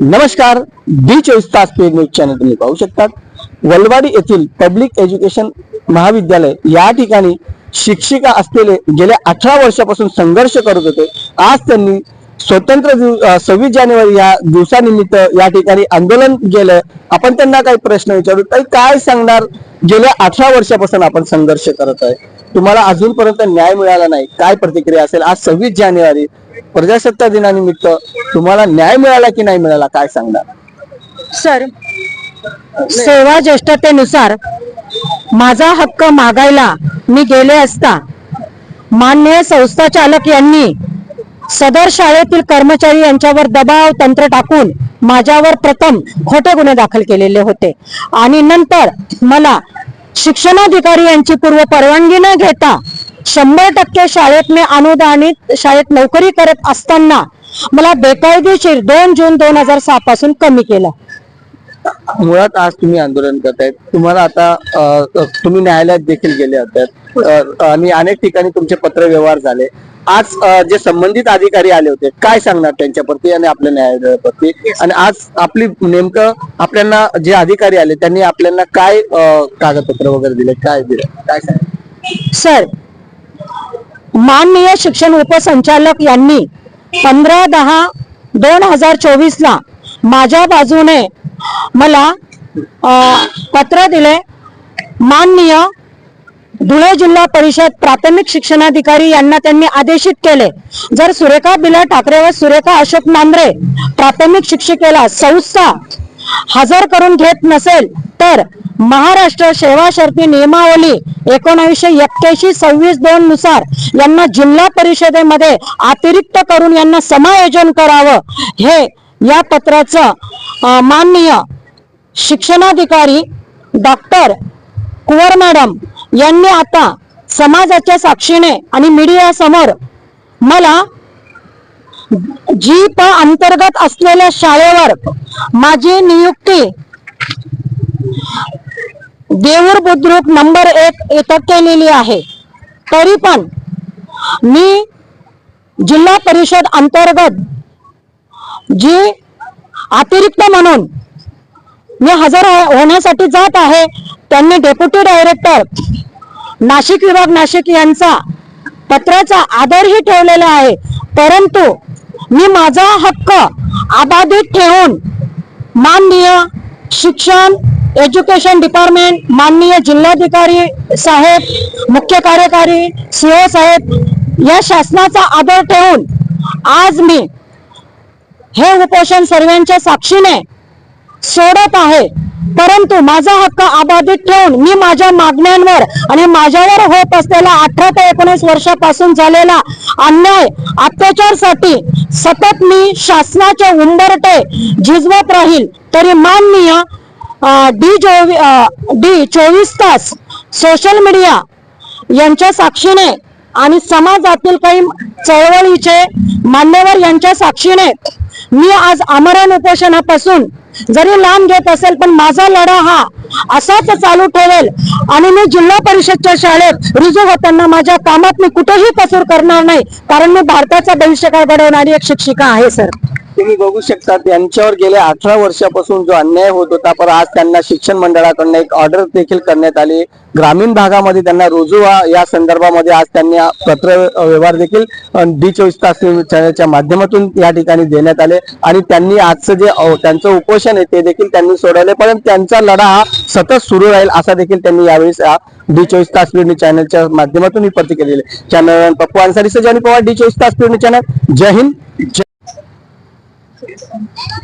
नमस्कार डी चोवीस तास पेड न्यूज चॅनल तुम्ही पाहू शकतात. वलवाडी येथील पब्लिक एज्युकेशन महाविद्यालय या ठिकाणी शिक्षिका असलेले गेल्या अठरा वर्षापासून संघर्ष करत होते. आज त्यांनी स्वतंत्र दिव सव्वीस जानेवारी या दिवसानिमित्त या ठिकाणी आंदोलन केलं. आपण त्यांना काही प्रश्न विचारू. काही काय सांगणार? गेल्या अठरा वर्षापासून आपण संघर्ष करत आहे. तुम्हाला अजूनपर्यंत न्याय मिळाला नाही. काय प्रतिक्रिया असेल? आज सव्वीस जानेवारी प्रजासत्ताक दिनानिमित्त तुम्हाला न्याय मिळाला की नाही मिळाला? काय सांगणार? सर सेवा ज्येष्ठतेनुसार माझा हक्क मागायला मी गेले असता मान्य संस्था चालक यांनी सदर शाळेतील कर्मचारी यांच्यावर दबाव तंत्र टाकून माझ्यावर प्रथम खोटे गुन्हे दाखल केलेले होते. आणि नंतर मला शिक्षणाधिकारी यांची पूर्व परवानगी न घेता शंभर टक्के शाळेत मी अनुदानित शाळेत नोकरी करत असताना मला बेकायदेशीर दोन जून दोन हजार सहा पासून कमी केलं. मुळात आज तुम्ही आंदोलन करतायत. तुम्हाला आता तुम्ही न्यायालयात देखील गेले होते. आणि अनेक ठिकाणी तुमचे पत्र व्यवहार झाले. आज जे संबंधित अधिकारी आले होते काय सांगणार त्यांच्याप्रती आणि आपल्या न्यायालयाप्रती? आणि आज आपली नेमकं आपल्याला जे अधिकारी आले त्यांनी आपल्याला काय कागदपत्र वगैरे दिले? काय दिलं? काय सांग सर माननीय शिक्षण उपसंचालक यांनी पंधरा दहा दोन हजार चोवीस ला माझ्या बाजूने मला पत्र दिले. माननीय धुळे जिल्हा परिषद प्राथमिक शिक्षणाधिकारी यांना त्यांनी आदेशित केले. जर सुरेखा बिला ठाकरे व सुरेखा अशोक नांद्रे प्राथमिक शिक्षिकेला संस्था हजर करून घेत नसेल तर महाराष्ट्र सेवा शर्ती नियमावली एकोणीसशे एक्क्याऐंशी सव्वीस दोन नुसार यांना जिल्हा परिषदेमध्ये अतिरिक्त करून यांना समायोजन करावं. हे या पत्राचं माननीय शिक्षणाधिकारी डॉक्टर कुंवर मॅडम यांनी आता समाजाच्या साक्षीने आणि मीडियासमोर मला जी प अंतर्गत असलेल्या शाळेवर माझी नियुक्ती देऊर बुद्रुक नंबर एक इथं केलेली आहे. तरी पण मी जिल्हा परिषद अंतर्गत जी अतिरिक्त म्हणून मी हजर हो- होण्यासाठी जात आहे. त्यांनी डेप्युटी डायरेक्टर नाशिक विभाग नाशिक यांचा पत्राचा आदरही ठेवलेला आहे. परंतु मी माझा हक्क अबाधित ठेवून माननीय शिक्षण एज्युकेशन डिपार्टमेंट माननीय जिल्हाधिकारी साहेब मुख्य कार्यकारी सीओ साहेब या शासनाचा आदर ठेवून आज मी हे उपोषण सर्वांच्या साक्षीने सोडत आहे. परंतु माझा हक्क अबाधित ठेवून मी माझ्या मागण्यांवर आणि माझ्यावर होत असलेला अठरा ते एकोणीस वर्षापासून झालेला अन्याय अत्याचारसाठी सतत मी शासनाचे उंबरटे झिजवत राहील तरी माननीय डी चोवी डी चोवीस तास सोशल मीडिया यांच्या साक्षीने आणि समाजातील काही चळवळीचे मान्यवर यांच्या साक्षीने मी आज आमरण उपोषणापासून जरी लांब घेत असेल पण माझा लढा हा असाच चालू ठेवेल. आणि मी जिल्हा परिषदच्या शाळेत रुजू होताना माझ्या कामात मी कुठेही कसूर करणार नाही कारण मी भारताचा भविष्यकाळ घडवणारी एक शिक्षिका आहे सर. तुम्ही बघू शकता त्यांच्यावर गेल्या अठरा वर्षापासून जो अन्याय होत होता पण आज त्यांना शिक्षण मंडळाकडनं एक ऑर्डर देखील करण्यात आली. ग्रामीण भागामध्ये त्यांना रुजुवा या संदर्भामध्ये आज त्यांनी पत्र व्यवहार देखील डी चोवीस तास चॅनलच्या माध्यमातून या ठिकाणी देण्यात आले. आणि त्यांनी आजचं जे त्यांचं उपोषण आहे ते देखील त्यांनी सोडवले. पण त्यांचा लढा हा सतत सुरू राहील असा देखील त्यांनी यावेळेस डी चोवीस तास पिरणी चॅनलच्या माध्यमातून ही पत्र केलेली चॅनल पप्पू अन्सारी सजानी पवार डी चोवीस तास पिरणी चॅनल. जय हिंद. Ja.